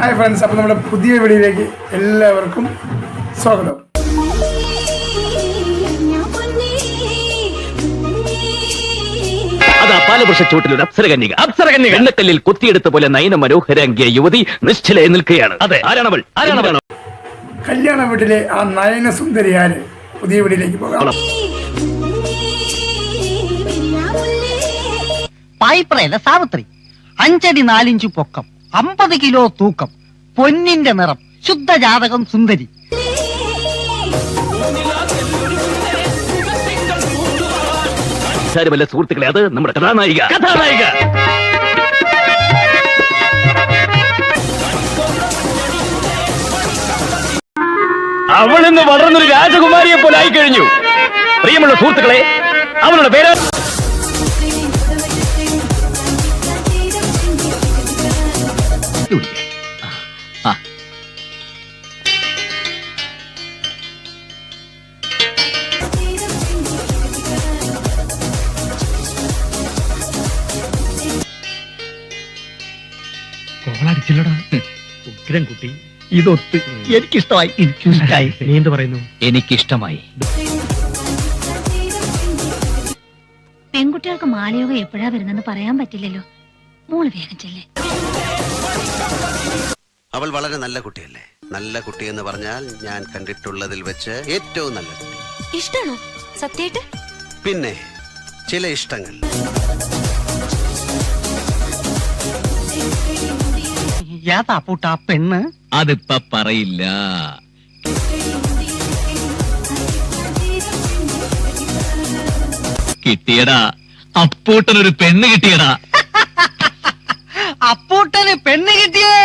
Hi friends അപ്പോൾ നമ്മുടെ പുതിയ വീഡിയോയിലേക്ക് എല്ലാവർക്കും സ്വാഗതം. അതാ പാലവൃക്ഷ ചൂട്ടിലൊരു അപ്സരകന്യക. അപ്സരകന്യക. എണ്ണക്കല്ലിൽ കുത്തിയെടുത്ത പോലെ നയന മനോഹരാങ്കിയ യുവതി നിശ്ചലയെ നിൽക്കുകയാണ്. അതെ. ആരാണവൾ? ആരാണവൾ? കല്യാണ വീട്ടിലെ ആ നയന സുന്ദരിയാര് പുതിയ വീട്ടിലേക്ക് പോകാം. പായിപ്രേത സാവിത്രി. അഞ്ചടി നാലിഞ്ചു പൊക്കം. അമ്പത് കിലോ തൂക്കം പൊന്നിന്റെ നിറം ശുദ്ധജാതകം സുന്ദരി. ആചാരമല്ല സുഹൃത്തുക്കളെ അത് നമ്മുടെ കഥാനായിക. കഥാനായിക. അവൾ ഇന്ന് വളർന്നൊരു രാജകുമാരിയെ പോലെ ആയി കഴിഞ്ഞു പ്രിയമുള്ള സുഹൃത്തുക്കളെ അവളുടെ പേര് ഉഗ്രം കുട്ടി ഇതൊത്ത് എനിക്കിഷ്ടമായി. എനിക്കിഷ്ടായി നീ എന്ത് പറയുന്നു? എനിക്കിഷ്ടമായി. പെൺകുട്ടികൾക്ക് മാലയോഗം എപ്പോഴാ വരുന്നെന്ന് പറയാൻ പറ്റില്ലല്ലോ. മോൾ വേഗം ചെല്ലേ. അവൾ വളരെ നല്ല കുട്ടിയല്ലേ? നല്ല കുട്ടി എന്ന് പറഞ്ഞാൽ ഞാൻ കണ്ടിട്ടുള്ളതിൽ വെച്ച് ഏറ്റവും നല്ല കുട്ടി. ഇഷ്ടമാണോ സത്യമായിട്ട്? പിന്നെ ചില ഇഷ്ടങ്ങൾ. ഏതാ പൂട്ട ആ പെണ്ണ്? അതിപ്പ പറയില്ല. കിട്ടിയടാ. അപ്പൂട്ടനൊരു പെണ്ണ് കിട്ടിയടാ. അപ്പൂട്ടന് പെണ്ണ് കിട്ടിയേ!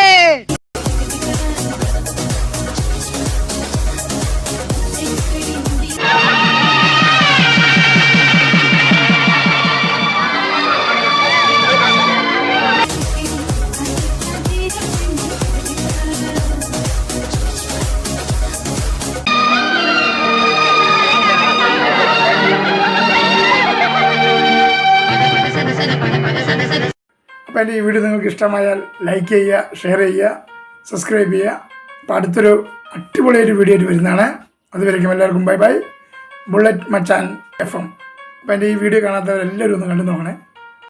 എന്റെ ഈ വീഡിയോ നിങ്ങൾക്ക് ഇഷ്ടമായാൽ ലൈക്ക് ചെയ്യുക ഷെയർ ചെയ്യുക സബ്സ്ക്രൈബ് ചെയ്യുക. അപ്പോൾ അടുത്തൊരു അടിപൊളിയൊരു വീഡിയോ ആയിട്ട് വരുന്നതാണ്. അതുവരേക്കും എല്ലാവർക്കും ബൈ ബൈ ബുള്ളറ്റ് മച്ചാൻ എഫ് എം അപ്പോൾ എന്റെ ഈ വീഡിയോ കാണാത്തവരെല്ലാവരും ഒന്ന് കണ്ടു നോക്കണേ.